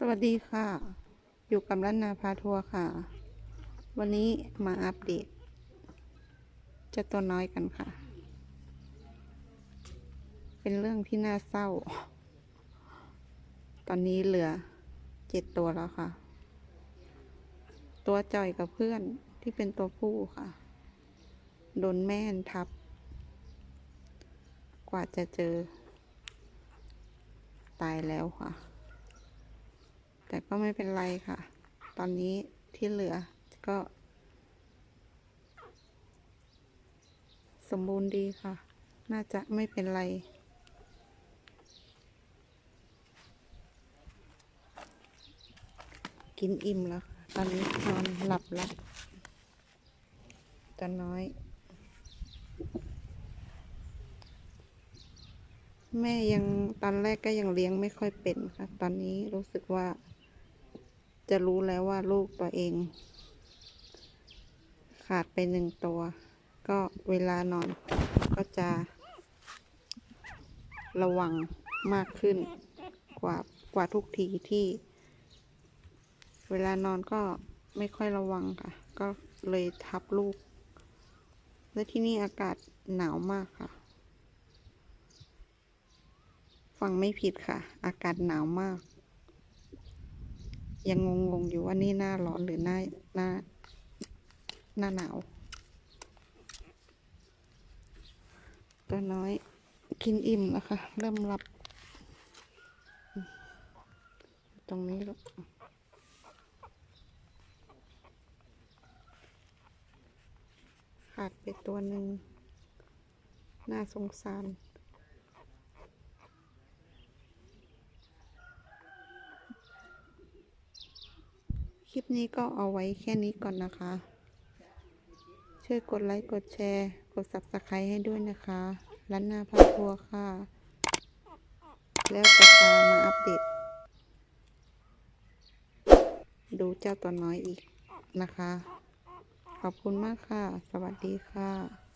สวัสดีค่ะ อยู่กับรัตนาพาทัวร์ค่ะ วันนี้มาอัปเดตเจ้าตัวน้อยกันค่ะ เป็นเรื่องที่น่าเศร้า ตอนนี้เหลือเจ็ดตัวแล้วค่ะ ตัวจ่อยกับเพื่อนที่เป็นตัวผู้ค่ะ โดนแม่นทับ กว่าจะเจอ ตายแล้วค่ะ แต่ก็ไม่เป็นไรค่ะ ตอนนี้ที่เหลือก็ สมบูรณ์ดีค่ะ น่าจะไม่เป็นไร กินอิ่มแล้วค่ะ ตอนนี้นอนหลับแล้วจะน้อย แม่ยังตอนแรกก็ยังเลี้ยงไม่ค่อยเป็นค่ะ ตอนนี้รู้สึกว่า จะรู้แล้วว่าลูกตัวเอง ขาดไปหนึ่งตัว ก็เวลานอนก็จะ ระวังมากขึ้นกว่ากว่าทุกทีที่ เวลานอนก็ไม่ค่อยระวังค่ะ ก็เลยทับลูก และที่นี่อากาศหนาวมากค่ะฟังไม่ผิดค่ะ อากาศหนาวมาก ยังงงๆอยู่ว่านี่หน้าร้อนหรือหน้าหน้าหน้าหนาว ตัวน้อยกินอิ่มแล้วค่ะ เริ่มหลับ ตรงนี้ลูกขาดไปตัวหนึ่งน่าสงสาร คลิปนี้ก็เอาไว้แค่นี้ก่อนนะคะ ช่วยกดไลค์ กดแชร์ กด subscribe ให้ด้วยนะคะร้านนาพาทัวร์ค่ะ แล้วจะพามาอัปเดต ดูเจ้าตัวน้อยอีกนะคะ ขอบคุณมากค่ะ สวัสดีค่ะ